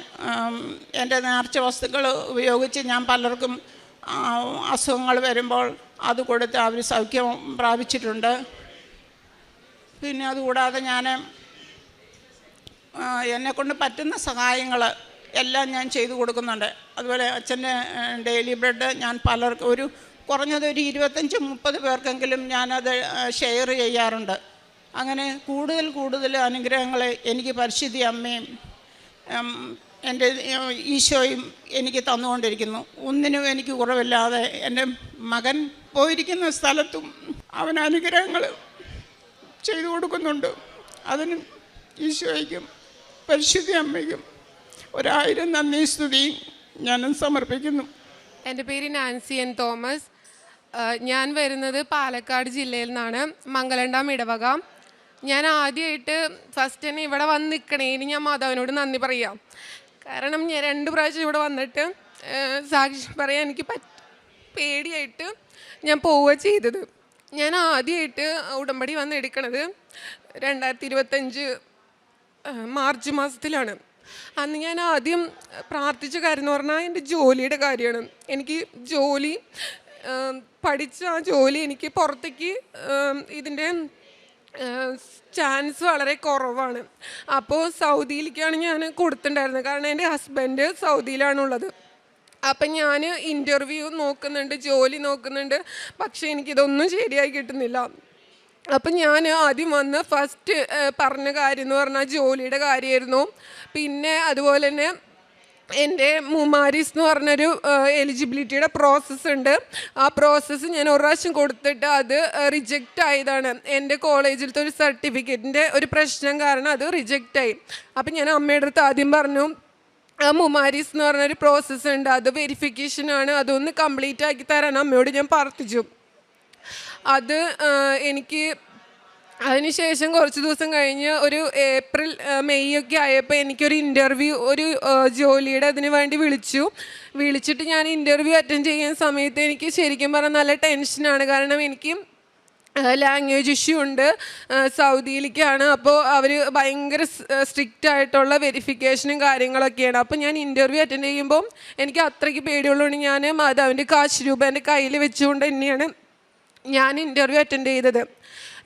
എന്റെ നേർച്ച വസ്തുക്കൾ ഉപയോഗിച്ച് ഞാൻ പലർക്കും അസുഖങ്ങൾ വരുമ്പോൾ അത് കൊടുത്ത് അവർ സൗഖ്യം പ്രാപിച്ചിട്ടുണ്ട്. പിന്നെ അതുകൂടാതെ ഞാൻ എന്നെ കൊണ്ട് പറ്റുന്ന സഹായങ്ങൾ എല്ലാം ഞാൻ ചെയ്തു കൊടുക്കുന്നുണ്ട്. അതുപോലെ അച്ഛന്റെ ഡെയിലി ബ്രെഡ് ഞാൻ പലർക്കും ഒരു കുറഞ്ഞത് ഒരു ഇരുപത്തഞ്ച് മുപ്പത് പേർക്കെങ്കിലും ഞാനത് ഷെയർ ചെയ്യാറുണ്ട്. അങ്ങനെ കൂടുതൽ കൂടുതൽ അനുഗ്രഹങ്ങൾ എനിക്ക് പരിശുദ്ധി അമ്മയും എന്റെ ഈശോയും എനിക്ക് തന്നുകൊണ്ടിരിക്കുന്നു. ഒന്നിനും എനിക്ക് കുറവില്ലാതെ എന്റെ മകൻ പോയിരിക്കുന്ന സ്ഥലത്തും അവൻ അനുഗ്രഹങ്ങൾ ചെയ്തു കൊടുക്കുന്നുണ്ട്. അതിന് ഈശോയ്ക്കും പരിശുദ്ധ അമ്മയ്ക്കും ഒരായിരം നന്ദി സ്തുതിയും ഞാനും സമർപ്പിക്കുന്നു. എന്റെ പേര് നാൻസി എൻ തോമസ്. ഞാൻ വരുന്നത് പാലക്കാട് ജില്ലയിൽ നിന്നാണ് മംഗലണ്ടാം ഇടവക. ഞാൻ ആദ്യമായിട്ട് ഫസ്റ്റ് തന്നെ ഇവിടെ വന്ന് നിൽക്കണേ. ഇനി ഞാൻ മാതാവിനോട് നന്ദി പറയാം. കാരണം ഞാൻ രണ്ട് പ്രാവശ്യം ഇവിടെ വന്നിട്ട് സാക്ഷ്യം സാക്ഷി പറയാൻ എനിക്ക് പറ്റ പേടിയായിട്ട് ഞാൻ പോവുക ചെയ്തത്. ഞാൻ ആദ്യമായിട്ട് ഉടമ്പടി വന്ന് എടുക്കണത് രണ്ടായിരത്തി ഇരുപത്തഞ്ച് മാർച്ച് മാസത്തിലാണ്. അന്ന് ഞാൻ ആദ്യം പ്രാർത്ഥിച്ച കാര്യം എന്ന് പറഞ്ഞാൽ എന്റെ ജോലിയുടെ കാര്യമാണ്. എനിക്ക് ജോലി പഠിച്ച ആ ജോലി എനിക്ക് പുറത്തേക്ക് ഇതിന്റെ ചാൻസ് വളരെ കുറവാണ്. അപ്പോൾ സൗദിയിലേക്കാണ് ഞാൻ കൊടുത്തിട്ടുണ്ടായിരുന്നത്. കാരണം എന്റെ ഹസ്ബൻഡ് സൗദിയിലാണുള്ളത്. അപ്പം ഞാൻ ഇന്റർവ്യൂ നോക്കുന്നുണ്ട് ജോലി നോക്കുന്നുണ്ട്. പക്ഷേ എനിക്കിതൊന്നും ശരിയായി കിട്ടുന്നില്ല. അപ്പം ഞാൻ ആദ്യം വന്ന് ഫസ്റ്റ് പറഞ്ഞ കാര്യം എന്ന് പറഞ്ഞാൽ ജോലിയുടെ കാര്യമായിരുന്നു. പിന്നെ അതുപോലെ തന്നെ എന്റെ മുമാരിസ് എന്ന് പറഞ്ഞൊരു എലിജിബിലിറ്റിയുടെ പ്രോസസ്സ് ഉണ്ട്. ആ പ്രോസസ്സ് ഞാൻ ഒരു പ്രാവശ്യം കൊടുത്തിട്ട് അത് റിജക്റ്റ് ആയതാണ്. എന്റെ കോളേജിലത്തെ ഒരു സർട്ടിഫിക്കറ്റിന്റെ ഒരു പ്രശ്നം കാരണം അത് റിജക്റ്റ് ആയി. അപ്പം ഞാൻ അമ്മയുടെ അടുത്ത് ആദ്യം പറഞ്ഞു മുമാരിസ് എന്ന് പറഞ്ഞൊരു പ്രോസസ്സ് ഉണ്ട്. അത് വെരിഫിക്കേഷൻ ആണ്. അതൊന്ന് കംപ്ലീറ്റ് ആക്കി തരാൻ അമ്മയോട് ഞാൻ പ്രാർത്ഥിച്ചു. അത് എനിക്ക് അതിനുശേഷം കുറച്ച് ദിവസം കഴിഞ്ഞ് ഒരു ഏപ്രിൽ മെയ് ഒക്കെ ആയപ്പോൾ എനിക്കൊരു ഇന്റർവ്യൂ ഒരു ജോലിയുടെ അതിന് വേണ്ടി വിളിച്ചു. വിളിച്ചിട്ട് ഞാൻ ഇന്റർവ്യൂ അറ്റൻഡ് ചെയ്യുന്ന സമയത്ത് എനിക്ക് ശരിക്കും പറഞ്ഞാൽ നല്ല ടെൻഷനാണ് കാരണം എനിക്ക് ലാംഗ്വേജ് ഇഷ്യൂ ഉണ്ട്. സൗദിയിലേക്കാണ്. അപ്പോൾ അവർ ഭയങ്കര സ്ട്രിക്റ്റ് ആയിട്ടുള്ള വെരിഫിക്കേഷനും കാര്യങ്ങളൊക്കെയാണ്. അപ്പോൾ ഞാൻ ഇന്റർവ്യൂ അറ്റൻഡ് ചെയ്യുമ്പോൾ എനിക്ക് അത്രയ്ക്ക് പേടിയുള്ളതുകൊണ്ട് ഞാൻ മാതാവിന്റെ കാശ് രൂപ എന്റെ കയ്യിൽ വെച്ചുകൊണ്ട് തന്നെയാണ് ഞാൻ ഇന്റർവ്യൂ അറ്റൻഡ് ചെയ്തത്.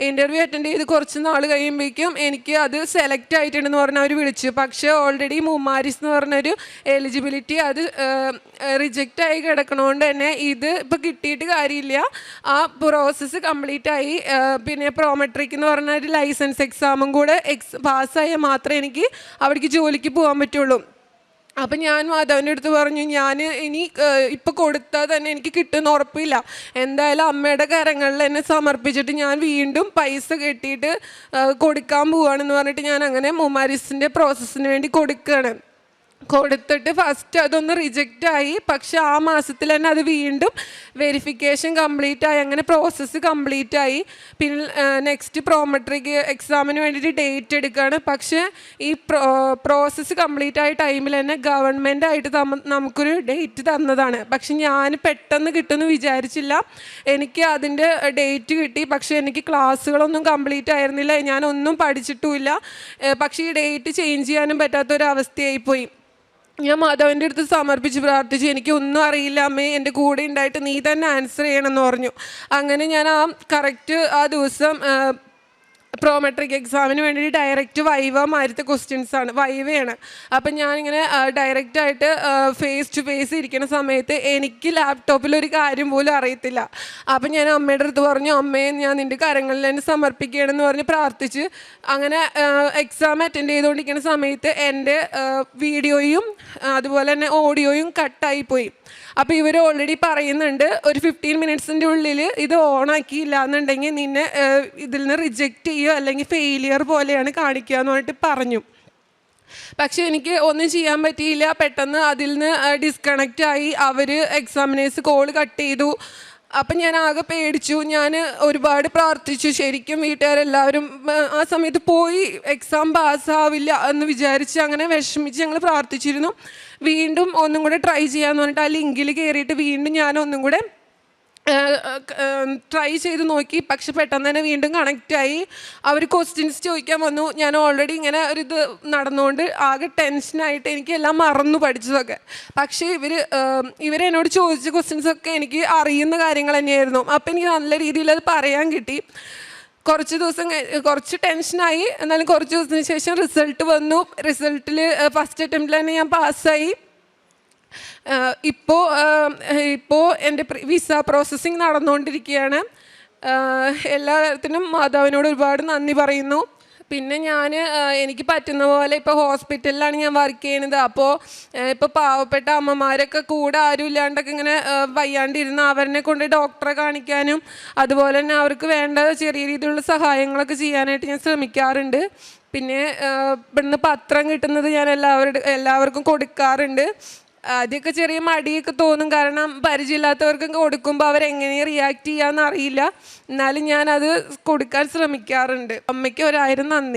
ഇന്റർവ്യൂ അറ്റൻഡ് ചെയ്ത് കുറച്ച് നാൾ കഴിയുമ്പോഴേക്കും എനിക്ക് അത് സെലക്ട് ആയിട്ടുണ്ടെന്ന് പറഞ്ഞ് അവർ വിളിച്ചു. പക്ഷേ ഓൾറെഡി മൂമാരിസ് എന്ന് പറഞ്ഞൊരു എലിജിബിലിറ്റി അത് റിജക്റ്റ് ആയി കിടക്കണോണ്ട് തന്നെ ഇത് ഇപ്പോൾ കിട്ടിയിട്ട് കാര്യമില്ല. ആ പ്രോസസ്സ് കംപ്ലീറ്റ് ആയി. പിന്നെ പ്രോമെട്രിക് എന്ന് പറഞ്ഞ ഒരു ലൈസൻസ് എക്സാമും കൂടെ എക്സ് പാസ്സായാൽ മാത്രമേ എനിക്ക് അവിടേക്ക് ജോലിക്ക് പോകാൻ പറ്റുള്ളൂ. അപ്പം ഞാൻ മാധവന്റെ അടുത്ത് പറഞ്ഞു ഞാൻ ഇനി ഇപ്പൊ കൊടുത്താൽ തന്നെ എനിക്ക് കിട്ടുമെന്ന് ഉറപ്പില്ല. എന്തായാലും അമ്മയുടെ കരങ്ങളിൽ എന്നെ സമർപ്പിച്ചിട്ട് ഞാൻ വീണ്ടും പൈസ കെട്ടിയിട്ട് കൊടുക്കാൻ പോവാണെന്ന് പറഞ്ഞിട്ട് ഞാൻ അങ്ങനെ മുമാരിസിന്റെ പ്രോസസ്സിന് വേണ്ടി കൊടുക്കുകയാണ് കൊടുത്തിട്ട് ഫസ്റ്റ് അതൊന്ന് റിജക്റ്റ് ആയി. പക്ഷെ ആ മാസത്തിൽ തന്നെ അത് വീണ്ടും വെരിഫിക്കേഷൻ കംപ്ലീറ്റ് ആയി. അങ്ങനെ പ്രോസസ്സ് കംപ്ലീറ്റ് ആയി. പിന്നെ നെക്സ്റ്റ് പ്രോമെട്രിക് എക്സാമിന് വേണ്ടിയിട്ട് ഡേറ്റ് എടുക്കുകയാണ് പക്ഷേ ഈ പ്രോ പ്രോസസ്സ് കംപ്ലീറ്റ് ആയ ടൈമിൽ തന്നെ ഗവൺമെന്റ് ആയിട്ട് നമുക്കൊരു ഡേറ്റ് തന്നതാണ്. പക്ഷെ ഞാൻ പെട്ടെന്ന് കിട്ടുമെന്ന് വിചാരിച്ചില്ല. എനിക്ക് അതിന്റെ ഡേറ്റ് കിട്ടി. പക്ഷേ എനിക്ക് ക്ലാസ്സുകളൊന്നും കംപ്ലീറ്റ് ആയിരുന്നില്ല. ഞാനൊന്നും പഠിച്ചിട്ടുമില്ല. പക്ഷേ ഈ ഡേറ്റ് ചേഞ്ച് ചെയ്യാനും പറ്റാത്തൊരവസ്ഥയായി പോയി ഞാൻ മാധവന്റെ അടുത്ത് സമർപ്പിച്ച് പ്രാർത്ഥിച്ചു. എനിക്ക് ഒന്നും അറിയില്ല അമ്മേ എന്റെ കൂടെ ഉണ്ടായിട്ട് നീ തന്നെ ആൻസർ ചെയ്യണമെന്ന് പറഞ്ഞു. അങ്ങനെ ഞാൻ ആ കറക്റ്റ് ആ ദിവസം പ്രോമെട്രിക് എക്സാമിന് വേണ്ടി ഡയറക്റ്റ് വൈവ മാരത്തെ ക്വസ്റ്റ്യൻസ് ആണ്. വൈവയാണ്. അപ്പം ഞാനിങ്ങനെ ഡയറക്റ്റ് ആയിട്ട് ഫേസ് ടു ഫേസ് ഇരിക്കുന്ന സമയത്ത് എനിക്ക് ലാപ്ടോപ്പിൽ ഒരു കാര്യം പോലും അറിയത്തില്ല. അപ്പം ഞാൻ അമ്മയുടെ അടുത്ത് പറഞ്ഞു അമ്മയെ ഞാൻ നിന്റെ കരങ്ങളിൽ തന്നെ സമർപ്പിക്കുകയാണെന്ന് പറഞ്ഞ് പ്രാർത്ഥിച്ച് അങ്ങനെ എക്സാം അറ്റൻഡ് ചെയ്തുകൊണ്ടിരിക്കുന്ന സമയത്ത് എന്റെ വീഡിയോയും അതുപോലെ തന്നെ ഓഡിയോയും കട്ടായി പോയി അപ്പോൾ ഇവർ ഓൾറെഡി പറയുന്നുണ്ട് ഒരു ഫിഫ്റ്റീൻ മിനിറ്റ്സിന്റെ ഉള്ളിൽ ഇത് ഓണാക്കിയില്ല എന്നുണ്ടെങ്കിൽ നിന്നെ ഇതിൽ നിന്ന് റിജക്റ്റ് ചെയ്യുക അല്ലെങ്കിൽ ഫെയിലിയർ പോലെയാണ് കാണിക്കുക എന്ന് പറഞ്ഞിട്ട് പറഞ്ഞു. പക്ഷെ എനിക്ക് ഒന്നും ചെയ്യാൻ പറ്റിയില്ല. പെട്ടെന്ന് അതിൽ നിന്ന് ഡിസ്കണക്റ്റ് ആയി. അവർ എക്സാമിനേഴ്സ് കോൾ കട്ട് ചെയ്തു. അപ്പം ഞാൻ ആകെ പേടിച്ചു. ഞാൻ ഒരുപാട് പ്രാർത്ഥിച്ചു. ശരിക്കും വീട്ടുകാരെല്ലാവരും ആ സമയത്ത് പോയി എക്സാം പാസ്സാവില്ല എന്ന് വിചാരിച്ച് അങ്ങനെ വിഷമിച്ച് ഞങ്ങൾ പ്രാർത്ഥിച്ചിരുന്നു. വീണ്ടും ഒന്നും കൂടെ ട്രൈ ചെയ്യാമെന്ന് പറഞ്ഞിട്ട് ആ ലിങ്കിൽ കയറിയിട്ട് വീണ്ടും ഞാൻ ഒന്നും കൂടെ ട്രൈ ചെയ്ത് നോക്കി. പക്ഷെ പെട്ടെന്ന് തന്നെ വീണ്ടും കണക്റ്റായി അവർ ക്വസ്റ്റ്യൻസ് ചോദിക്കാൻ വന്നു. ഞാൻ ഓൾറെഡി ഇങ്ങനെ ഒരു ഇത് നടന്നുകൊണ്ട് ആകെ ടെൻഷനായിട്ട് എനിക്ക് എല്ലാം മറന്നു പഠിച്ചതൊക്കെ. പക്ഷേ ഇവർ ഇവരെന്നോട് ചോദിച്ച ക്വസ്റ്റ്യൻസൊക്കെ എനിക്ക് അറിയുന്ന കാര്യങ്ങൾ തന്നെയായിരുന്നു. അപ്പോൾ എനിക്ക് നല്ല രീതിയിൽ അത് പറയാൻ കിട്ടി. കുറച്ച് ദിവസം കുറച്ച് ടെൻഷനായി എന്നാലും കുറച്ച് ദിവസത്തിന് ശേഷം റിസൾട്ട് വന്നു. റിസൾട്ടിൽ ഫസ്റ്റ് അറ്റംപ്റ്റിൽ തന്നെ ഞാൻ പാസ്സായി ഇപ്പോൾ ഇപ്പോൾ എന്റെ വിസ പ്രോസസ്സിങ് നടന്നുകൊണ്ടിരിക്കുകയാണ് എല്ലാത്തിനും എല്ലാ മാതാവിനോട് ഒരുപാട് നന്ദി പറയുന്നു. പിന്നെ ഞാൻ എനിക്ക് പറ്റുന്ന പോലെ ഇപ്പോൾ ഹോസ്പിറ്റലിലാണ് ഞാൻ വർക്ക് ചെയ്യുന്നത്. അപ്പോൾ ഇപ്പോൾ പാവപ്പെട്ട അമ്മമാരൊക്കെ കൂടെ ആരും ഇല്ലാണ്ടൊക്കെ ഇങ്ങനെ വയ്യാണ്ടിരുന്ന് അവരെ കൊണ്ട് ഡോക്ടറെ കാണിക്കാനും അതുപോലെ തന്നെ അവർക്ക് വേണ്ട ചെറിയ രീതിയിലുള്ള സഹായങ്ങളൊക്കെ ചെയ്യാനായിട്ട് ഞാൻ ശ്രമിക്കാറുണ്ട്. പിന്നെ ഇവിടുന്ന് പത്രം കിട്ടുന്നത് ഞാൻ എല്ലാവരുടെ എല്ലാവർക്കും കൊടുക്കാറുണ്ട്. ആദ്യമൊക്കെ ചെറിയ മടിയൊക്കെ തോന്നും. കാരണം പരിചയമില്ലാത്തവർക്കും കൊടുക്കുമ്പോൾ അവരെങ്ങനെ റിയാക്ട് ചെയ്യാമെന്ന് അറിയില്ല. എന്നാലും ഞാനത് കൊടുക്കാൻ ശ്രമിക്കാറുണ്ട്. അമ്മയ്ക്ക് ഒരായിരം നന്ദി.